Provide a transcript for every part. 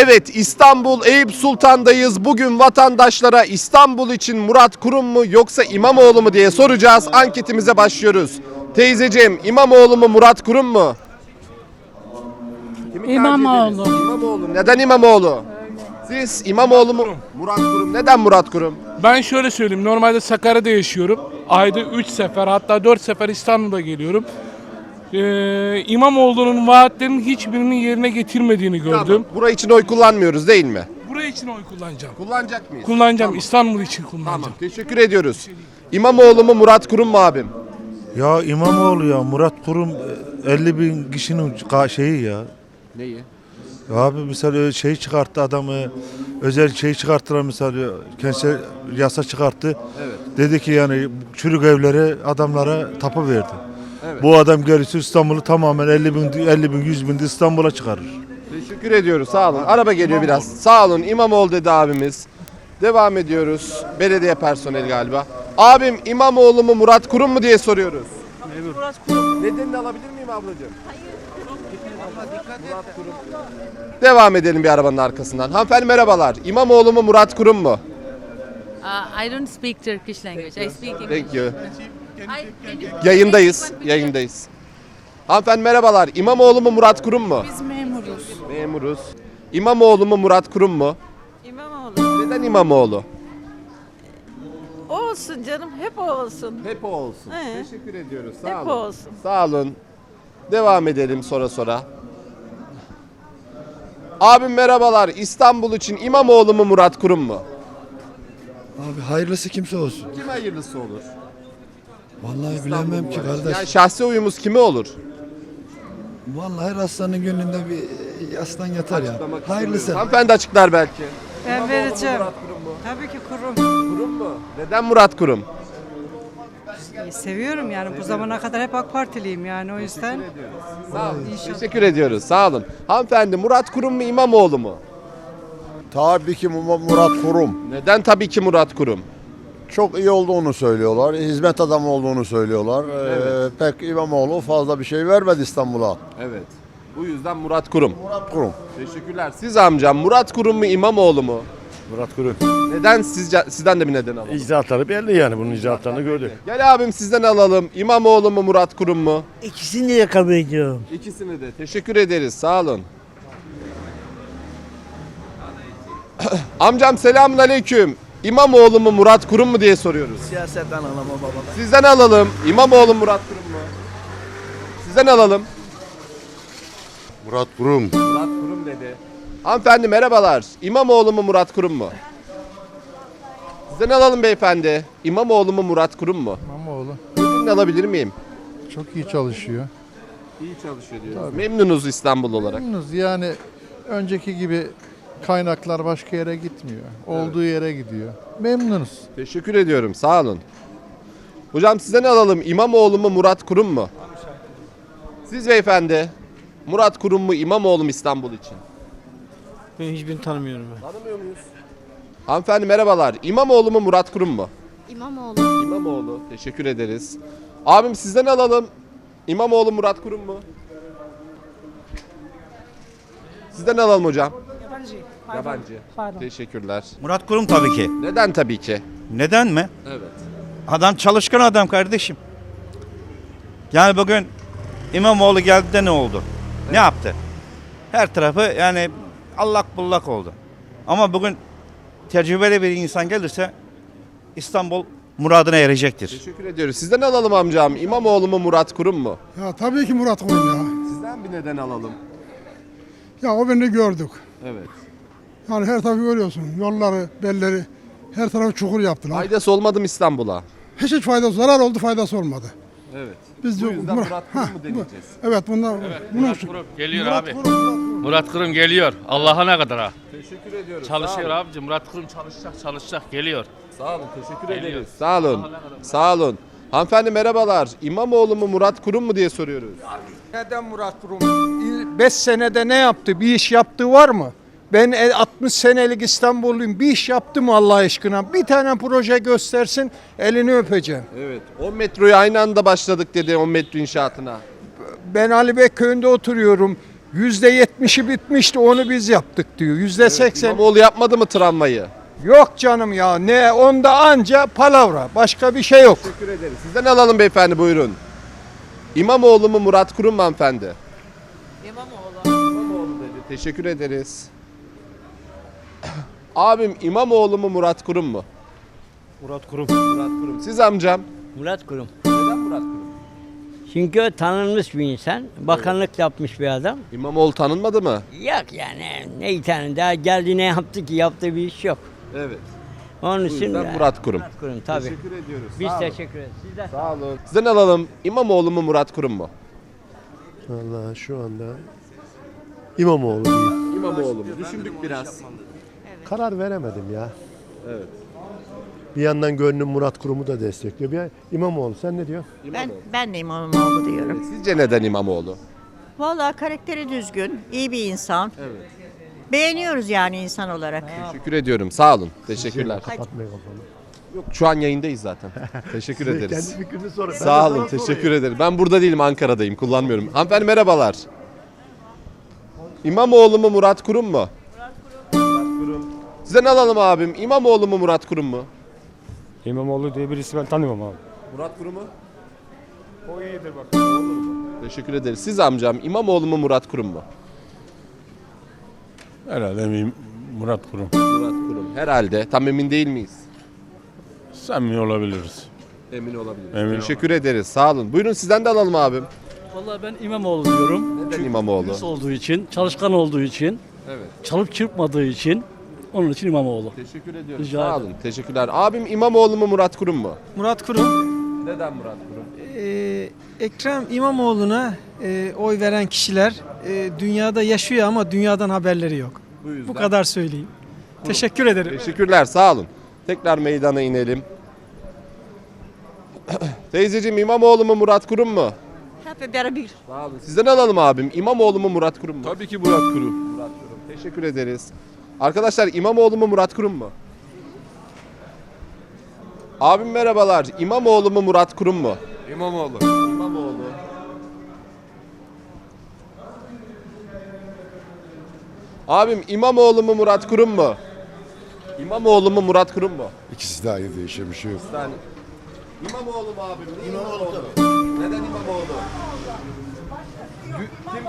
Evet İstanbul Eyüp Sultan'dayız. Bugün vatandaşlara İstanbul için Murat Kurum mu yoksa İmamoğlu mu diye soracağız. Anketimize başlıyoruz. Teyzeciğim İmamoğlu mu Murat Kurum mu? Kimi tercih İmamoğlu. ederiz? İmamoğlu. Neden İmamoğlu? Siz İmamoğlu mu? Murat Kurum. Neden Murat Kurum? Ben şöyle söyleyeyim. Normalde Sakarya'da yaşıyorum. Ayda 3 sefer hatta 4 sefer İstanbul'a geliyorum. Ee, İmamoğlu'nun vaatlerinin hiçbirinin yerine getirmediğini gördüm. Tamam. Burayı için oy kullanmıyoruz değil mi? Buraya için oy kullanacağım. Kullanacak mıyız? Kullanacağım. İstanbul için kullanacağım. Tamam. Teşekkür ediyoruz. İmamoğlu mu Murat Kurum mu abim? Ya İmamoğlu ya Murat Kurum e, 50 bin kişinin ka- şeyi ya. Neyi? Ya Abi mesela şey çıkarttı adamı özel şey çıkarttılar mesela kentsel yasa çıkarttı. Dedi ki yani çürük evlere adamlara tapu verdi. Bu adam gerisi İstanbul'u tamamen 50 bin 50 bin 100 bin de İstanbul'a çıkarır. Teşekkür ediyoruz. Sağ olun. Araba geliyor biraz. Sağ olun. İmamoğlu dedi abimiz. Devam ediyoruz. Belediye personeli galiba. Abim İmamoğlu mu Murat Kurum mu diye soruyoruz. Murat Kurum. Nedenini alabilir miyim ablacığım? Murat Kurum. Devam edelim bir arabanın arkasından. Hanımefendi merhabalar. İmamoğlu mu Murat Kurum mu? Uh, I don't speak Turkish language. I speak English. Thank you. Yayındayız. Yayındayız. Hanımefendi merhabalar. İmamoğlu mu Murat Kurum mu? Biz memuruz. Memuruz. İmamoğlu mu Murat Kurum mu? İmamoğlu. Neden İmamoğlu? Olsun canım hep o olsun. Hep o olsun. He. Teşekkür ediyoruz. Sağ Hep olun. o olsun. Sağ olun. Devam edelim sonra sonra. Abim merhabalar. İstanbul için İmamoğlu mu Murat Kurum mu? Abi hayırlısı kimse olsun. Kim hayırlısı olur? Vallahi bilemem ki kardeş. Yani şahsi oyumuz kime olur? Vallahi her hastanın gönlünde bir yaslan yatar ya. Hayırlısı. Hanımefendi açıklar belki. Ben vereceğim. Tabii ki kurum. Kurum mu? Neden Murat Kurum? Seviyorum yani bu zamana kadar hep AK Partiliyim yani o yüzden. Sağ olun. Teşekkür ediyoruz. Sağ olun. Hanımefendi Murat Kurum mu İmamoğlu mu? Tabii ki Mu- Murat Kurum. Neden tabii ki Murat Kurum? Çok iyi olduğunu söylüyorlar. Hizmet adamı olduğunu söylüyorlar. Ee, pek İmamoğlu fazla bir şey vermedi İstanbul'a. Evet. Bu yüzden Murat Kurum. Murat Kurum. Teşekkürler. Siz amcam Murat Kurum mu İmamoğlu mu? Murat Kurum. Neden sizce, sizden de bir neden alalım? İcraatları belli yani bunun icraatlarını gördük. Gel abim sizden alalım. İmamoğlu mu Murat Kurum mu? İkisini de kabul ediyorum. İkisini de. Teşekkür ederiz. Sağ olun. Amcam selamun aleyküm. İmamoğlu mu Murat Kurum mu diye soruyoruz. Siyasetten anlamam baba. Sizden alalım. İmamoğlu mu Murat Kurum mu? Sizden alalım. Murat Kurum. Murat Kurum dedi. Hanımefendi merhabalar. İmamoğlu mu Murat Kurum mu? Sizden alalım beyefendi. İmamoğlu mu Murat Kurum mu? İmamoğlu Ödülünü alabilir miyim? çok iyi çalışıyor. İyi çalışıyor diyoruz. Memnunuz İstanbul olarak. Memnunuz yani önceki gibi kaynaklar başka yere gitmiyor. Olduğu yere gidiyor. Memnunuz. Teşekkür ediyorum. Sağ olun. Hocam sizden alalım. İmamoğlu mu Murat Kurum mu? Siz beyefendi. Murat Kurum mu İmamoğlu mu İstanbul için? Ben hiçbirini tanımıyorum ben. Tanımıyor muyuz? Hanımefendi merhabalar. İmamoğlu mu Murat Kurum mu? İmamoğlu. İmamoğlu. Teşekkür ederiz. Abim sizden alalım. İmamoğlu Murat Kurum mu? Sizden alalım hocam. Yabancı. Yabancı. Pardon. Teşekkürler. Murat Kurum tabii ki. Neden tabii ki? Neden mi? Evet. Adam çalışkan adam kardeşim. Yani bugün İmamoğlu geldi de ne oldu? Ne yaptı? Her tarafı yani allak bullak oldu. Ama bugün tecrübeli bir insan gelirse İstanbul muradına erecektir. Teşekkür ediyoruz. Sizden alalım amcam. İmamoğlu mu Murat Kurum mu? Ya tabii ki Murat Kurum ya. Sizden bir neden alalım. Ya o beni gördük. Evet. Yani her tarafı görüyorsun. Yolları, belleri, her tarafı çukur yaptılar. Faydası olmadı mı İstanbul'a? Hiç hiç faydası, zarar oldu faydası olmadı. Evet. Biz Bu de- yüzden Murat Kurum mu bu- deneyeceğiz? Evet bunlar bunun Murat Kurum geliyor Murat abi. Murat Kurum. Murat Kurum geliyor. Allah'a ne kadar ha. Teşekkür ediyoruz. Çalışıyor abicim. Murat Kurum çalışacak çalışacak geliyor. Sağ olun. Teşekkür Geliyor. ederiz. Sağ olun. Sağ olun. Hanımefendi merhabalar. İmamoğlu mu Murat Kurum mu diye soruyoruz. Neden Murat Kurum? 5 senede ne yaptı? Bir iş yaptığı var mı? Ben e, 60 senelik İstanbulluyum. Bir iş yaptı mı Allah aşkına? Bir tane proje göstersin, elini öpeceğim. Evet. 10 metroyu aynı anda başladık dedi 10 metro inşaatına. Ben Ali Bey köyünde oturuyorum. Yüzde yetmişi bitmişti onu biz yaptık diyor. Yüzde seksen. İmamoğlu yapmadı mı travmayı? Yok canım ya ne onda anca palavra başka bir şey yok. Teşekkür ederiz. Sizden alalım beyefendi buyurun. İmamoğlu mu Murat Kurum mu hanımefendi? İmamoğlu. İmamoğlu dedi. Teşekkür ederiz. Abim İmamoğlu mu Murat Kurum mu? Murat Kurum. Murat Kurum. Siz amcam. Murat Kurum. Neden Murat Kurum? Çünkü tanınmış bir insan. Bakanlık yapmış bir adam. İmamoğlu tanınmadı mı? Yok yani ne tane daha geldi ne yaptı ki yaptığı bir iş yok. Evet. Onun Bu için yüzden de- Murat Kurum. Murat Kurum tabii. Teşekkür ediyoruz. Biz Sağ olun. teşekkür ederiz. Siz de Sağ olun. Sizden alalım. İmamoğlu mu Murat Kurum mu? Valla şu anda İmamoğlu diyeyim. İmamoğlu mu? Düşündük biraz. Karar veremedim ya. Evet. Bir yandan gönlüm Murat Kurum'u da destekliyor. Bir İmamoğlu sen ne diyorsun? Ben, ben de İmamoğlu diyorum. Sizce neden İmamoğlu? Vallahi karakteri düzgün, iyi bir insan. Beğeniyoruz yani insan olarak. Teşekkür ediyorum. Sağ olun. Teşekkürler. Kapatmaya kafanı. Yok şu an yayındayız zaten. Teşekkür ederiz. Kendi fikrini sor. Ben de Sağ olun. sana Teşekkür sorayım. ederim. Ben burada değilim. Ankara'dayım. Kullanmıyorum. Hanımefendi merhabalar. İmamoğlu mu Murat Kurum mu? Sizden alalım abim. İmamoğlu mu Murat Kurum mu? İmamoğlu diye birisi ben tanımam abi. Murat Kurum mu? O iyidir bak. Teşekkür ederiz. Siz amcam İmamoğlu mu Murat Kurum mu? Herhalde eminim Murat Kurum. Murat Kurum. Herhalde. Tam emin değil miyiz? Samimi olabiliriz. Emin olabiliriz. Emin Teşekkür ederiz. Sağ olun. Buyurun sizden de alalım abim. Vallahi ben İmamoğlu diyorum. Neden İmamoğlu? Dürüst olduğu için, çalışkan olduğu için, Evet. çalıp çırpmadığı için onun için İmamoğlu. Teşekkür ediyoruz. Rica Sağ olun. Teşekkürler. Abim İmamoğlu mu Murat Kurum mu? Murat Kurum. Neden Murat Kurum? Ee, Ekrem İmamoğlu'na e, oy veren kişiler e, dünyada yaşıyor ama dünyadan haberleri yok. Bu yüzden. Bu kadar söyleyeyim. Teşekkür ederim. Teşekkürler. Sağ olun. Tekrar meydana inelim. Teyzeciğim İmamoğlu mu Murat Kurum mu? Hep beraber. Sağ olun. Sizden alalım abim. İmamoğlu mu Murat Kurum mu? Tabii ki Murat Kurum. Murat Kurum. Teşekkür ederiz. Arkadaşlar İmamoğlu mu Murat Kurum mu? Abim merhabalar. İmamoğlu mu Murat Kurum mu? İmamoğlu. İmamoğlu. Abim İmamoğlu mu Murat Kurum mu? İmamoğlu mu Murat Kurum mu? İkisi de aynı değişen bir şey yok. Yani İmamoğlu mu abim? İmamoğlu. İmamoğlu?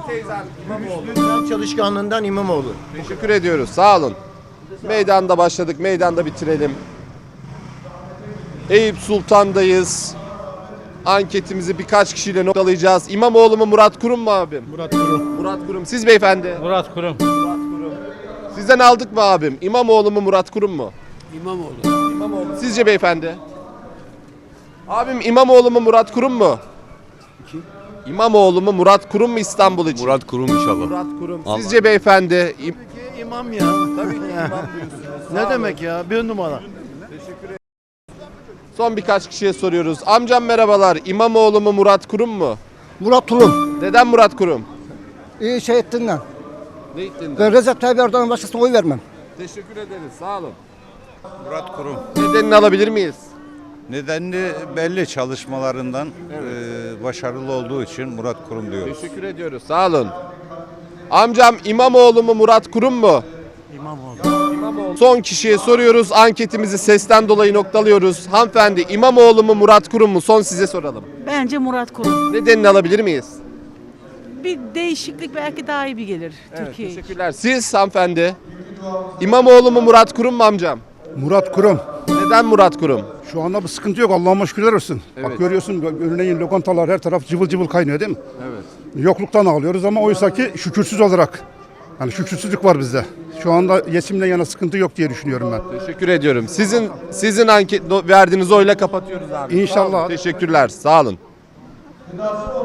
Teyzem? İmamoğlu. çalışkanlığından İmamoğlu. Teşekkür ediyoruz. Sağ olun. Meydanda başladık. Meydanda bitirelim. Eyüp Sultan'dayız. Anketimizi birkaç kişiyle noktalayacağız. İmamoğlu mu Murat Kurum mu abim? Murat Kurum. Murat Kurum. Siz beyefendi. Murat Kurum. Sizden aldık mı abim? İmamoğlu mu Murat Kurum mu? İmamoğlu. İmamoğlu. Sizce beyefendi? Abim İmamoğlu mu Murat Kurum mu? İmamoğlu mu Murat Kurum mu İstanbul için? Murat Kurum inşallah. Murat Kurum. Sizce beyefendi? İm- İmam ya. Tabii ki imam Ne demek ya? Bir numara. Son birkaç kişiye soruyoruz. Amcam merhabalar. İmamoğlu mu Murat Kurum mu? Murat Kurum. Neden Murat Kurum? İyi şey ettiğinden. Ne Ben Recep Tayyip Erdoğan'ın başkasına oy vermem. Teşekkür ederiz. Sağ olun. Murat Kurum. Nedenini alabilir miyiz? Nedeni belli çalışmalarından eee, başarılı olduğu için Murat Kurum diyoruz. Teşekkür ediyoruz. Sağ olun. Amcam İmamoğlu mu Murat Kurum mu? İmamoğlu. Son kişiye soruyoruz. Anketimizi sesten dolayı noktalıyoruz. Hanımefendi İmamoğlu mu Murat Kurum mu? Son size soralım. Bence Murat Kurum. Nedenini alabilir miyiz? Bir değişiklik belki daha iyi bir gelir Türkiye için. Teşekkürler. Siz hanımefendi. İmamoğlu mu Murat Kurum mu amcam? Murat Kurum. Neden Murat Kurum? Şu anda bir sıkıntı yok. Allah'ıma şükürler olsun. Evet. Bak görüyorsun örneğin lokantalar her taraf cıvıl cıvıl kaynıyor değil mi? Evet. Yokluktan ağlıyoruz ama oysa ki şükürsüz olarak. Yani şükürsüzlük var bizde. Şu anda yesimle yana sıkıntı yok diye düşünüyorum ben. Teşekkür ediyorum. Sizin sizin anket verdiğiniz oyla kapatıyoruz abi. İnşallah. Sağ olun. Teşekkürler. Sağ olun.